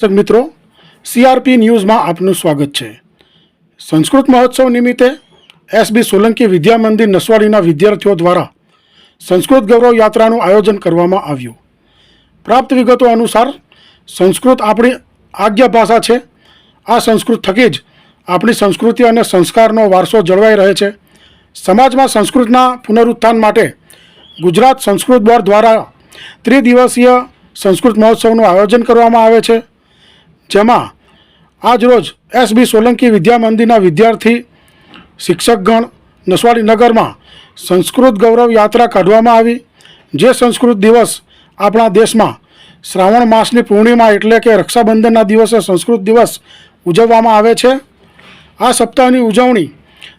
દર્શક મિત્રો સીઆરપી ન્યૂઝમાં આપનું સ્વાગત છે. સંસ્કૃત મહોત્સવ નિમિત્તે એસબી સોલંકી વિદ્યા મંદિર નસવાડીના વિદ્યાર્થીઓ દ્વારા સંસ્કૃત ગૌરવ યાત્રાનું આયોજન કરવામાં આવ્યું. પ્રાપ્ત વિગતો અનુસાર, સંસ્કૃત આપણી આજ્ઞા ભાષા છે. આ સંસ્કૃત થકી જ આપણી સંસ્કૃતિ અને સંસ્કારનો વારસો જળવાઈ રહે છે. સમાજમાં સંસ્કૃતના પુનરુત્થાન માટે ગુજરાત સંસ્કૃત બોર્ડ દ્વારા ત્રિદિવસીય સંસ્કૃત મહોત્સવનું આયોજન કરવામાં આવે છે. જેમાં આજરોજ એસબી સોલંકી વિદ્યા મંદિરના વિદ્યાર્થી, શિક્ષકગણ, નસવાડી નગરમાં સંસ્કૃત ગૌરવ યાત્રા કાઢવામાં આવી. જે સંસ્કૃત દિવસ આપણા દેશમાં શ્રાવણ માસની પૂર્ણિમા એટલે કે રક્ષાબંધનના દિવસે સંસ્કૃત દિવસ ઉજવવામાં આવે છે. આ સપ્તાહની ઉજવણી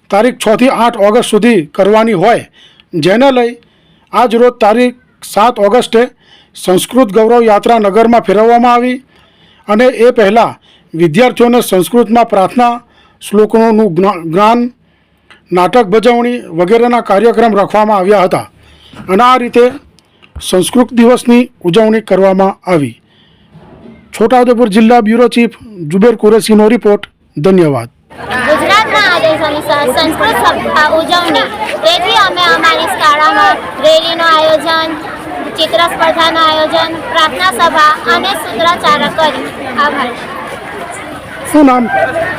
તારીખ છથી આઠ ઓગસ્ટ સુધી કરવાની હોય, જેને લઈ આજ રોજ તારીખ સાત ઓગસ્ટે સંસ્કૃત ગૌરવ યાત્રા નગરમાં ફેરવવામાં આવી. અને એ પહેલાં વિદ્યાર્થીઓને સંસ્કૃતમાં પ્રાર્થના, શ્લોકોનું જ્ઞાન, નાટક ભજવણી વગેરેના કાર્યક્રમ રાખવામાં આવ્યા હતા. અને આ રીતે સંસ્કૃત દિવસની ઉજવણી કરવામાં આવી. છોટાઉદેપુર જિલ્લા બ્યુરો ચીફ જુબેર કુરેશીનો રિપોર્ટ. ધન્યવાદ. સંસ્કૃત ઉજવણી. તેથી અમે અમારી શાળામાં રેલીનું આયોજન ચિત્ર સ્પર્ધાનું આયોજન પ્રાર્થના સભા અને સૂત્રાચાર કરી. આભાર. શું નામ?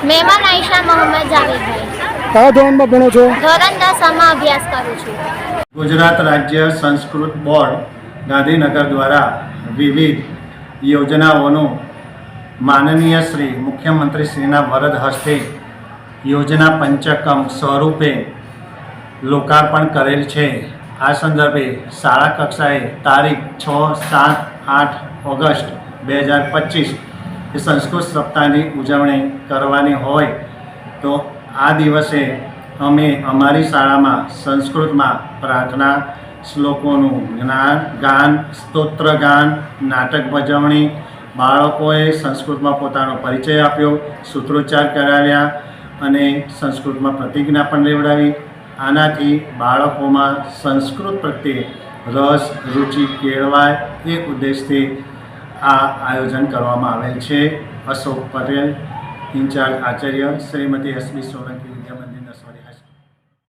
મહેમાન આયશા મોહમ્મદ જાવેદભાઈ. કયા ધોરણમાં ભણો છો? ધોરણ દસમાં અભ્યાસ કરું છું. ગુજરાત રાજ્ય સંસ્કૃત બોર્ડ ગાંધીનગર દ્વારા વિવિધ યોજનાઓનું માનનીય શ્રી મુખ્યમંત્રી શ્રીના વરદ હસ્તે યોજના પંચકમ સ્વરૂપે લોકાર્પણ કરેલ છે. આ સંદર્ભે શાળા કક્ષાએ તારીખ છ, સાત, આઠ ઓગસ્ટ બે હજાર પચીસ એ સંસ્કૃત સપ્તાહની ઉજવણી કરવાની હોય તો આ દિવસે અમે અમારી શાળામાં સંસ્કૃતમાં પ્રાર્થના શ્લોકોનું જ્ઞાન, ગાન, સ્તોત્ર ગાન, નાટક ભજવણી, બાળકોએ સંસ્કૃતમાં પોતાનો પરિચય આપ્યો, સૂત્રોચ્ચાર કરાવ્યા અને સંસ્કૃતમાં પ્રતિજ્ઞા પણ લેવડાવી. આનાથી બાળકોમાં સંસ્કૃત પ્રત્યે રસ, રુચિ કેળવાય એ ઉદ્દેશથી આ આયોજન કરવામાં આવેલ છે. Ashok Patel, in charge Acharya Shrimati SB Solanki